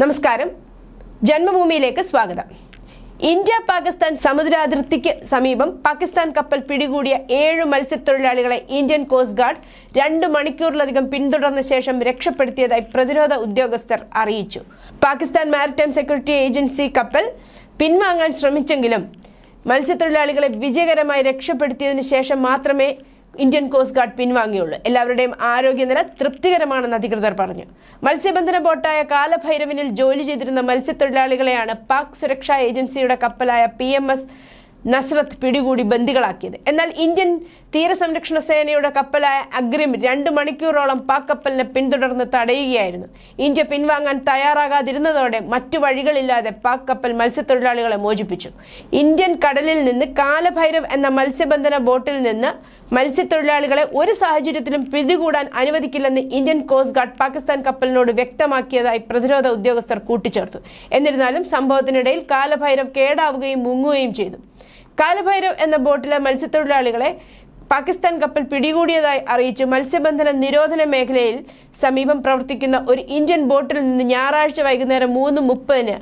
നമസ്കാരം. ജന്മഭൂമിയിലേക്ക് സ്വാഗതം. ഇന്ത്യ പാകിസ്ഥാൻ സമുദ്രാതിർത്തിക്ക് സമീപം പാകിസ്ഥാൻ കപ്പൽ പിടികൂടിയ ഏഴ് മത്സ്യത്തൊഴിലാളികളെ ഇന്ത്യൻ കോസ്റ്റ് ഗാർഡ് രണ്ട് മണിക്കൂറിലധികം പിന്തുടർന്ന ശേഷം രക്ഷപ്പെടുത്തിയതായി പ്രതിരോധ ഉദ്യോഗസ്ഥർ അറിയിച്ചു. പാകിസ്ഥാൻ മാരിടൈം സെക്യൂരിറ്റി ഏജൻസി കപ്പൽ പിൻവാങ്ങാൻ ശ്രമിച്ചെങ്കിലും മത്സ്യത്തൊഴിലാളികളെ വിജയകരമായി രക്ഷപ്പെടുത്തിയതിനു ശേഷം മാത്രമേ ഇന്ത്യൻ കോസ്റ്റ് ഗാർഡ് പിൻവാങ്ങിയുള്ളൂ. എല്ലാവരുടെയും ആരോഗ്യനില തൃപ്തികരമാണെന്ന് അധികൃതർ പറഞ്ഞു. മത്സ്യബന്ധന ബോട്ടായ കാലഭൈരവനിൽ ജോലി ചെയ്തിരുന്ന മത്സ്യത്തൊഴിലാളികളെയാണ് പാക് സുരക്ഷാ ഏജൻസിയുടെ കപ്പലായ പി എം എസ് നസ്രത്ത് പിടികൂടി ബന്ദികളാക്കിയത്. എന്നാൽ ഇന്ത്യൻ തീരസംരക്ഷണ സേനയുടെ കപ്പലായ അഗ്രിം രണ്ട് മണിക്കൂറോളം പാക് കപ്പലിനെ പിന്തുടർന്ന് തടയുകയായിരുന്നു. ഇന്ത്യ പിൻവാങ്ങാൻ തയ്യാറാകാതിരുന്നതോടെ മറ്റു വഴികളില്ലാതെ പാക് കപ്പൽ മത്സ്യത്തൊഴിലാളികളെ മോചിപ്പിച്ചു. ഇന്ത്യൻ കടലിൽ നിന്ന് കാലഭൈരവ് എന്ന മത്സ്യബന്ധന ബോട്ടിൽ നിന്ന് മത്സ്യത്തൊഴിലാളികളെ ഒരു സാഹചര്യത്തിലും പിടികൂടാൻ അനുവദിക്കില്ലെന്ന് ഇന്ത്യൻ കോസ്റ്റ് ഗാർഡ് പാകിസ്ഥാൻ കപ്പലിനോട് വ്യക്തമാക്കിയതായി പ്രതിരോധ ഉദ്യോഗസ്ഥർ കൂട്ടിച്ചേർത്തു. എന്നിരുന്നാലും സംഭവത്തിനിടയിൽ കാലഭൈരവ് കേടാവുകയും മുങ്ങുകയും ചെയ്തു. കാലഭൈരവ് എന്ന ബോട്ടിലെ മത്സ്യത്തൊഴിലാളികളെ പാകിസ്ഥാൻ കപ്പൽ പിടികൂടിയതായി അറിയിച്ച് മത്സ്യബന്ധന നിരോധന മേഖലയിൽ സമീപം പ്രവർത്തിക്കുന്ന ഒരു ഇന്ത്യൻ ബോട്ടിൽ നിന്ന് ഞായറാഴ്ച വൈകുന്നേരം മൂന്ന് മുപ്പതിന്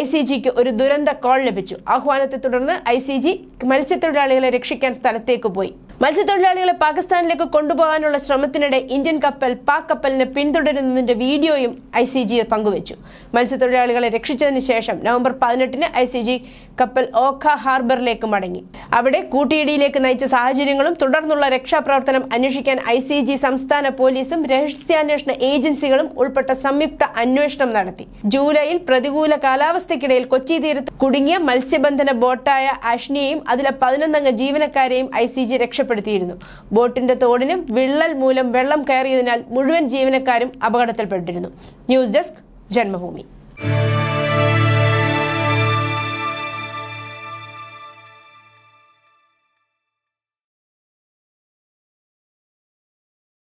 ഐ സി ജിക്ക് ഒരു ദുരന്ത കോൾ ലഭിച്ചു. ആഹ്വാനത്തെ തുടർന്ന് ഐ സി ജി മത്സ്യത്തൊഴിലാളികളെ രക്ഷിക്കാൻ സ്ഥലത്തേക്ക് പോയി. മത്സ്യത്തൊഴിലാളികളെ പാകിസ്ഥാനിലേക്ക് കൊണ്ടുപോകാനുള്ള ശ്രമത്തിനിടെ ഇന്ത്യൻ കപ്പൽ പാക് കപ്പലിനെ പിന്തുടരുന്നതിന്റെ വീഡിയോയും ഐ സി ജി പങ്കുവച്ചു. മത്സ്യത്തൊഴിലാളികളെ രക്ഷിച്ചതിന് ശേഷം നവംബർ പതിനെട്ടിന് ഐ സി ജി കപ്പൽ ഓഖ ഹാർബറിലേക്ക് മടങ്ങി. അവിടെ കൂട്ടിയിടിയിലേക്ക് നയിച്ച സാഹചര്യങ്ങളും തുടർന്നുള്ള രക്ഷാപ്രവർത്തനം അന്വേഷിക്കാൻ ഐ സി ജി സംസ്ഥാന പോലീസും രഹസ്യാന്വേഷണ ഏജൻസികളും ഉൾപ്പെട്ട സംയുക്ത അന്വേഷണം നടത്തി. ജൂലൈയിൽ പ്രതികൂല കാലാവസ്ഥയ്ക്കിടയിൽ കൊച്ചി തീരത്ത് കുടുങ്ങിയ മത്സ്യബന്ധന ബോട്ടായ അഷ്നിയെയും അതിലെ പതിനൊന്നംഗ ജീവനക്കാരെയും ഐ സി ജി രക്ഷപ്പെടുത്തിയിരുന്നു. ബോട്ടിന്റെ തോടിനും വിള്ളൽ മൂലം വെള്ളം കയറിയതിനാൽ മുഴുവൻ ജീവനക്കാരും അപകടത്തിൽപ്പെട്ടിരുന്നു. News desk Janmabhumi.